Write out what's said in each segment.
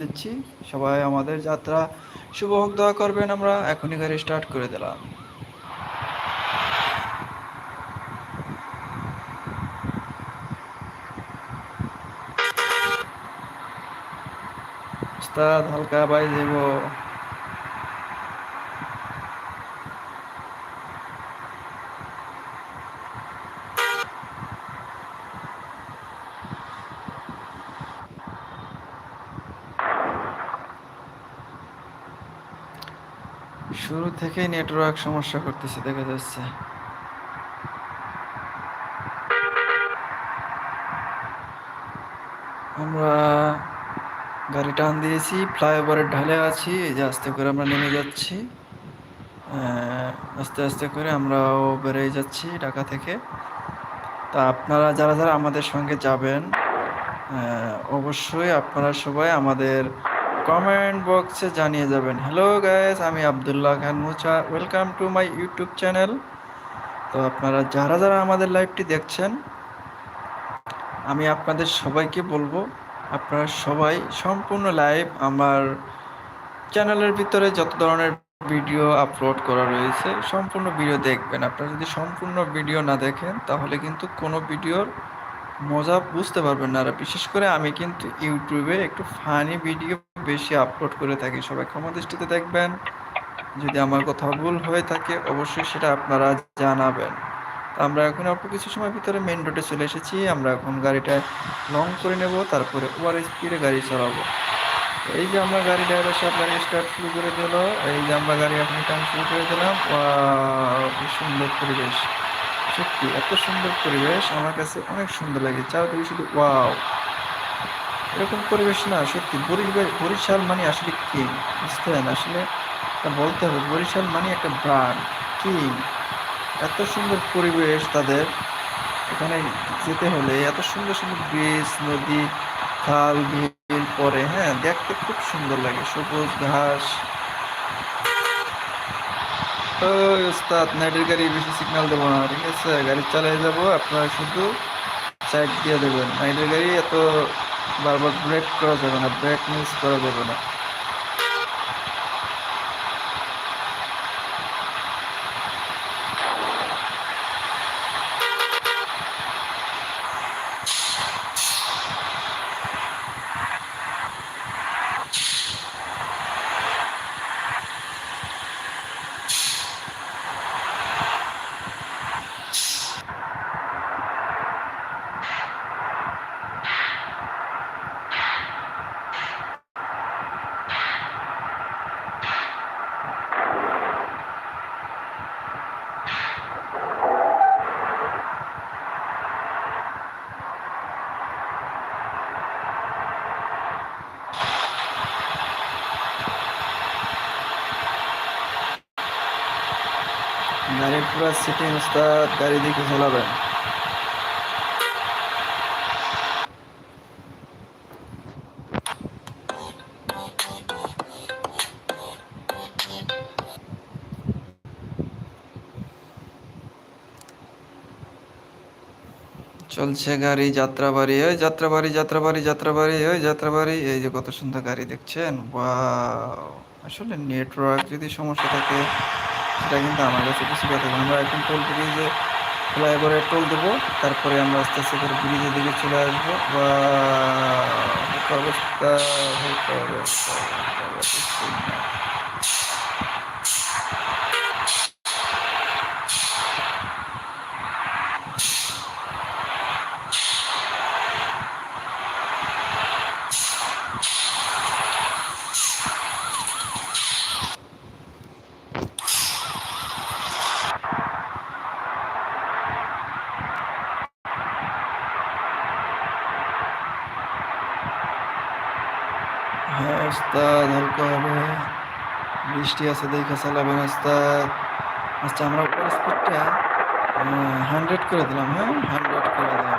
দিচ্ছি। সবাই আমাদের যাত্রা শুভ হোক, দোয়া করবেন আমরা। এখনই গাড়ি স্টার্ট করে দিলাম। হালকা বাই দেব। শুরু থেকেই নেটওয়ার্ক সমস্যা করতেছে, দেখা যাচ্ছে। আমরা গাড়ি টান দিয়েছি ফ্লাইওভারের ঢালে আছি, এই যে আস্তে করে আমরা নেমে যাচ্ছি। আস্তে আস্তে করে আমরাও বেরিয়ে যাচ্ছি ঢাকা থেকে। তা আপনারা যারা যারা আমাদের সঙ্গে যাবেন অবশ্যই আপনারা সবাই আমাদের কমেন্ট বক্সে জানিয়ে যাবেন হ্যালো গাইস আমি Abdullah Khan মুচা welcome to my YouTube channel তো আপনারা যারা যারা আমাদের লাইভটি দেখছেন, আমি আপনাদের সবাইকে বলব, আপনারা সবাই সম্পূর্ণ লাইভ আমার চ্যানেলের ভিতরে যত ধরনের ভিডিও আপলোড করা রয়েছে, সম্পূর্ণ ভিডিও দেখবেন। আপনারা যদি সম্পূর্ণ ভিডিও না দেখেন, তাহলে কিন্তু কোনো ভিডিওর মজা বুঝতে পারবেন না বিশেষ করে আমি কিন্তু ইউটিউবে একটু ফানি ভিডিও বেশি আপলোড করে থাকি। সবাই ক্ষমা দৃষ্টিতে দেখবেন। যদি আমার কথা ভুল হয়ে থাকে, অবশ্যই সেটা আপনারা জানাবেন। আমরা এখন অল্প কিছু সময় ভিতরে মেন রোডে চলে এসেছি। আমরা এখন গাড়িটা লং করে নেব, তারপরে ওভার স্পিডে গাড়ি চালাবো। এই যে আমরা গাড়ি ড্রাইভার সাহেব গাড়ি স্টার্ট শুরু করে দিল, এই যে আমরা গাড়ি এখন টান শুরু করে দিলাম। সুন্দর পরিবেশ। সত্যি, এত সুন্দর পরিবেশ। আমার কাছে অনেক সুন্দর লাগে। চারদিকে শুধু ওয়াও। এরকম পরিবেশ না, সত্যি। বরিশাল মানে আসলে কি বুঝতেন আসলে বলতে হবে, বরিশাল মানে একটা ব্রান্ড কি এত সুন্দর পরিবেশ তাদের। এখানে যেতে হলে এত সুন্দর সুন্দর ব্রিজ নদী, খাল, বিল পরে হ্যাঁ? দেখতে খুব সুন্দর লাগে। সবুজ ঘাস ওই ওস্তাদ নাইটের গাড়ি বেশি সিগন্যাল দেবো না, ঠিক আছে? গাড়ি চালিয়ে যাব, আপনারা শুধু সাইড দিয়ে দেবেন। নাইটের গাড়ি এত বারবার ব্রেক করা যাবে না ব্রেক মিস করা যাবে না। গাড়ির পুরো সিটিং ওস্তাদ গাড়ি দিকে চালাবেন চলছে গাড়ি যাত্রাবাড়ি ওই যাত্রাবাড়ি যাত্রাবাড়ি যাত্রাবাড়ি ওই যাত্রাবাড়ি এই যে কত সুন্দর গাড়ি দেখছেন? ওয়াও, আসলে নেটওয়ার্ক যদি সমস্যা থাকে সেটা কিন্তু আমার কাছে কিছু কথা। আমরা এখন টোল ব্রিজে ফ্লাইওভারে টোল দেবো, তারপরে আমরা আস্তে আস্তে করে ব্রিজের দিকে চলে আসব বা অবস্থা ওস্তাদ হালকা হবে, বৃষ্টি আছে দেখে চালাবেন ওস্তাদ আচ্ছা আমরা উপর স্পিডটা হান্ড্রেড করে দিলাম হ্যাঁ? হান্ড্রেড করে দিলাম।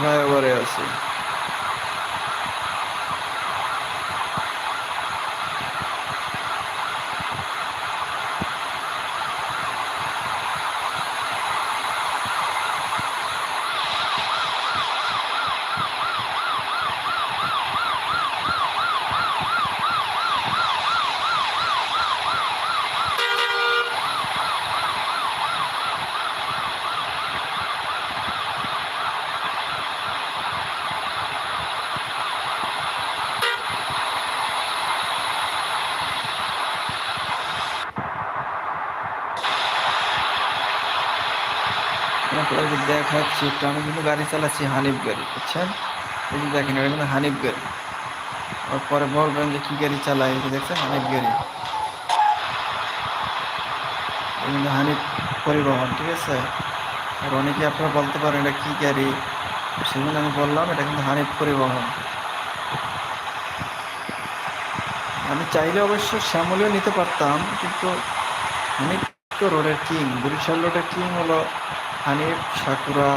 ফ্লাইওভারে আছি দেখাচ্ছি একটু আমি কিন্তু গাড়ি চালাচ্ছি হানিফ গাড়ি, বুঝছেন? এই যে দেখেন, এটা কিন্তু হানিফ গাড়ি। আর পরে বলবেন যে কী গাড়ি চালাই এই দেখছেন, হানিফ গাড়ি। কিন্তু হানিফ পরিবহন, ঠিক আছে? আর অনেকে আপনারা বলতে পারেন এটা কী গাড়ি? সেজন্য আমি বললাম, এটা কিন্তু হানিফ পরিবহন। আমি চাইলে অবশ্য শ্যামলিও নিতে পারতাম, কিন্তু হানিফ রোডের কিং বরিশাল রোডের কিং হলো হানিফ, সাকুরা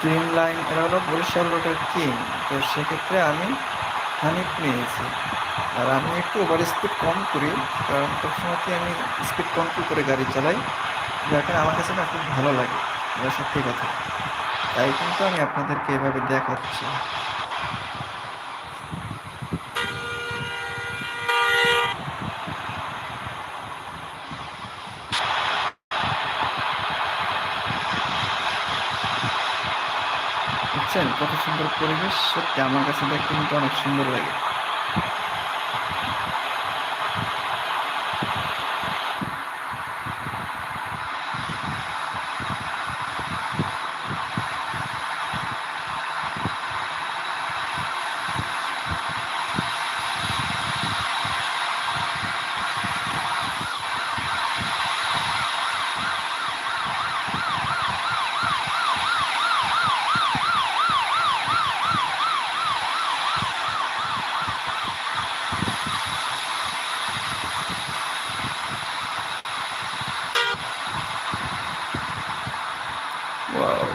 ড্রিম লাইন, এরা হলো বরিশাল রোডের কিং তো সেক্ষেত্রে আমি হানিফ নিয়েছি। আর আমি একটু ওভার স্পিড কম করি, কারণ সবসময় আমি স্পিড কন্ট্রোল করে গাড়ি চালাই। যাকে আমার কাছে না খুব ভালো লাগে। এটা সত্যি কথা। তাই কিন্তু আমি আপনাদেরকে এভাবে দেখাচ্ছি। বুঝছেন কত সুন্দর পরিবেশ সত্যি আমার কাছে দেখতে কিন্তু অনেক সুন্দর লাগে।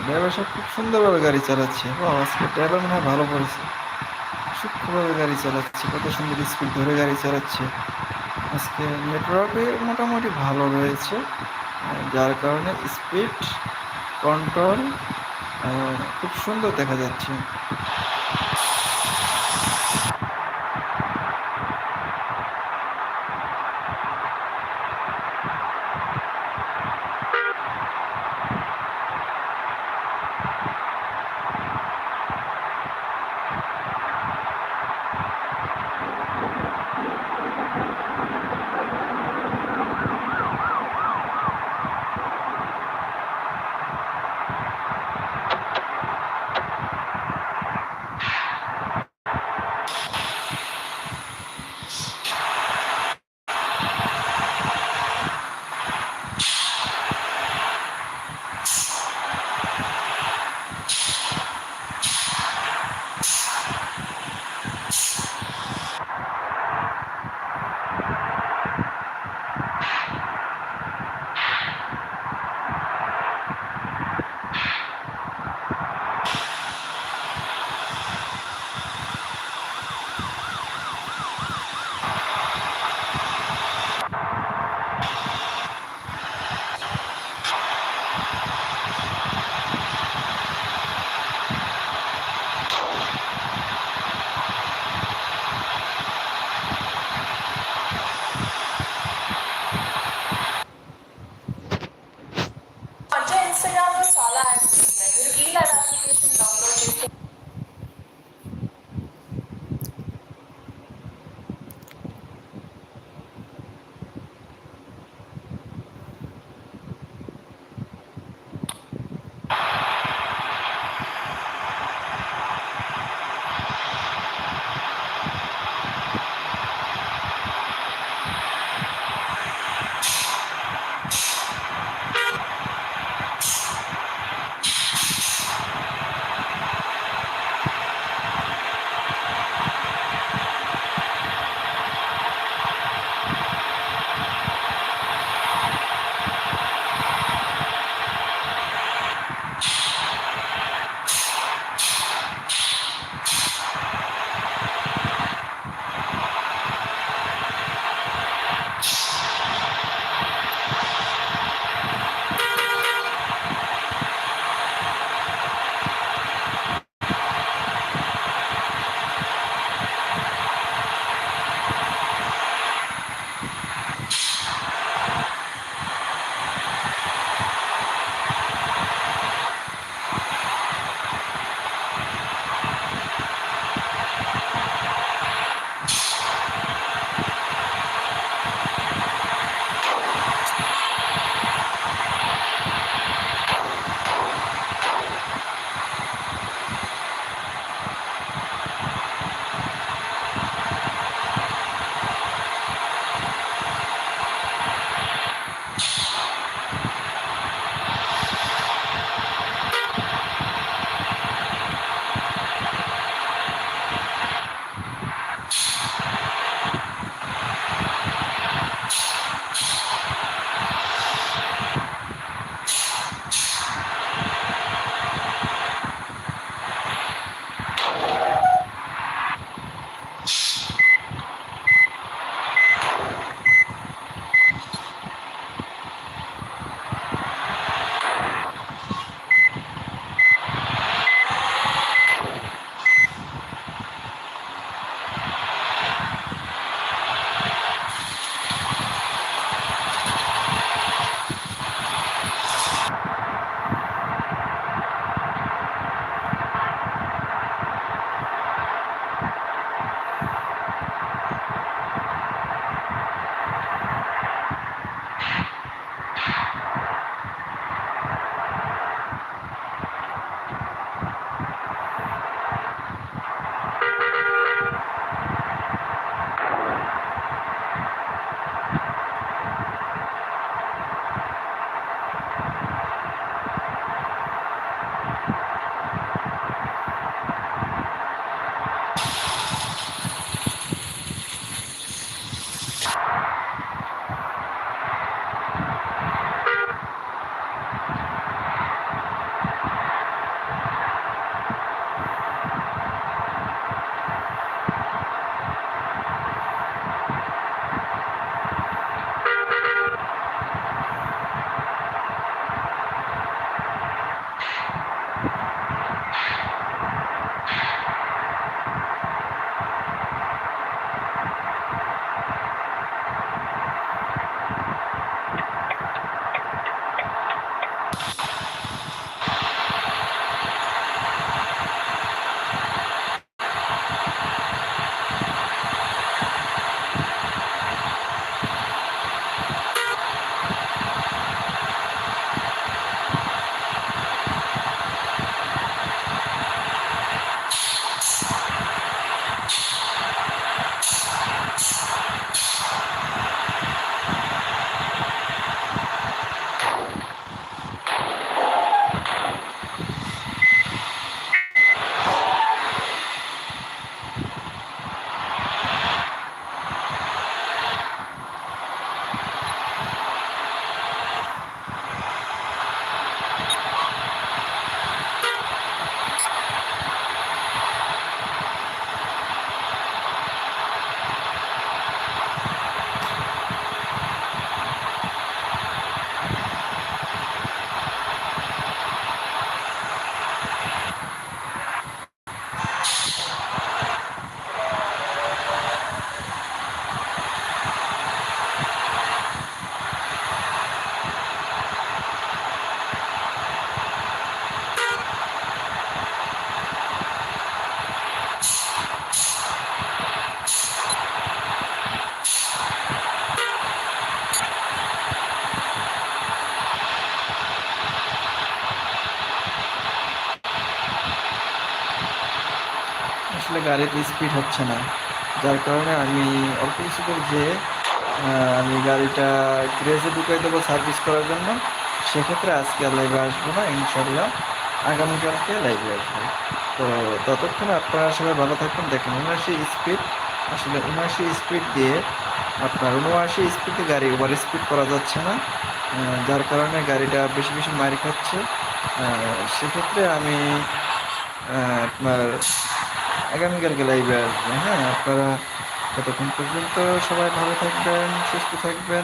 ড্রাইভার সব খুব সুন্দরভাবে গাড়ি চালাচ্ছে। ও আজকে ড্রাইভার মনে হয় ভালো করেছে। সূক্ষ্মভাবে গাড়ি চালাচ্ছে, কত সুন্দর স্পিড ধরে গাড়ি চালাচ্ছে। আজকে নেটওয়ার্কে মোটামুটি ভালো রয়েছে যার কারণে স্পিড কন্ট্রোল খুব সুন্দর দেখা যাচ্ছে। গাড়ির স্পিড হচ্ছে না। যার কারণে আমি অল্প কিছু যে আমি গাড়িটা গ্রেজে ঢুকাই দেবো সার্ভিস করার জন্য, সেক্ষেত্রে আজকে আর লাইভে আসব না ইনশাল্লাহ আগামীকালকে লাইভে আসব। তো ততক্ষণে আপনারা সবাই ভালো থাকবেন। দেখেন উনআশি স্পিড আসলে উনআশি স্পিড দিয়ে আপনার উনআশি স্পিডে গাড়ি ওভার স্পিড করা যাচ্ছে না। যার কারণে গাড়িটা বেশি বেশি মারি খাচ্ছে। সেক্ষেত্রে আমি আপনার আগামীকালকে লাইভে আসব হ্যাঁ? আপনারা ততক্ষণ পর্যন্ত সবাই ভালো থাকবেন, সুস্থ থাকবেন।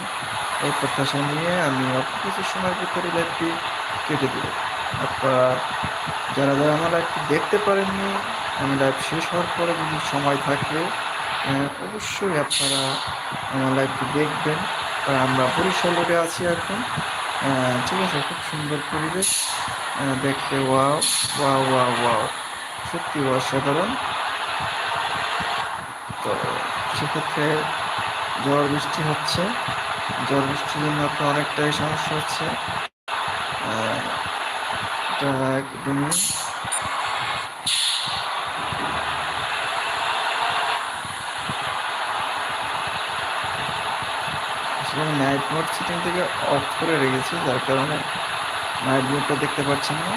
এই প্রত্যাশা নিয়ে আমি অল্প কিছু সময়ের ভিতরে লাইভটি কেটে দেব। আপনারা যারা যারা আমার লাইভটি দেখতে পারেননি, আমি লাইভ শেষ হওয়ার পরে যদি সময় থাকে অবশ্যই আপনারা আমার লাইভটি দেখবেন। কারণ আমরা বরিশাল রোডে আছি এখন। ঠিক আছে? খুব সুন্দর পরিবেশ। দেখতে ওয়াও ওয়াও ওয়াও ওয়াও সত্যি অসাধারণ। তো সেক্ষেত্রে ঝড় বৃষ্টি হচ্ছে। ঝড় বৃষ্টির জন্য আপনার অনেকটাই সমস্যা হচ্ছে। নাইট মোড সিটিং থেকে অফ করে রেখেছি, যার কারণে নাইট মোডটা দেখতে পাচ্ছেন না।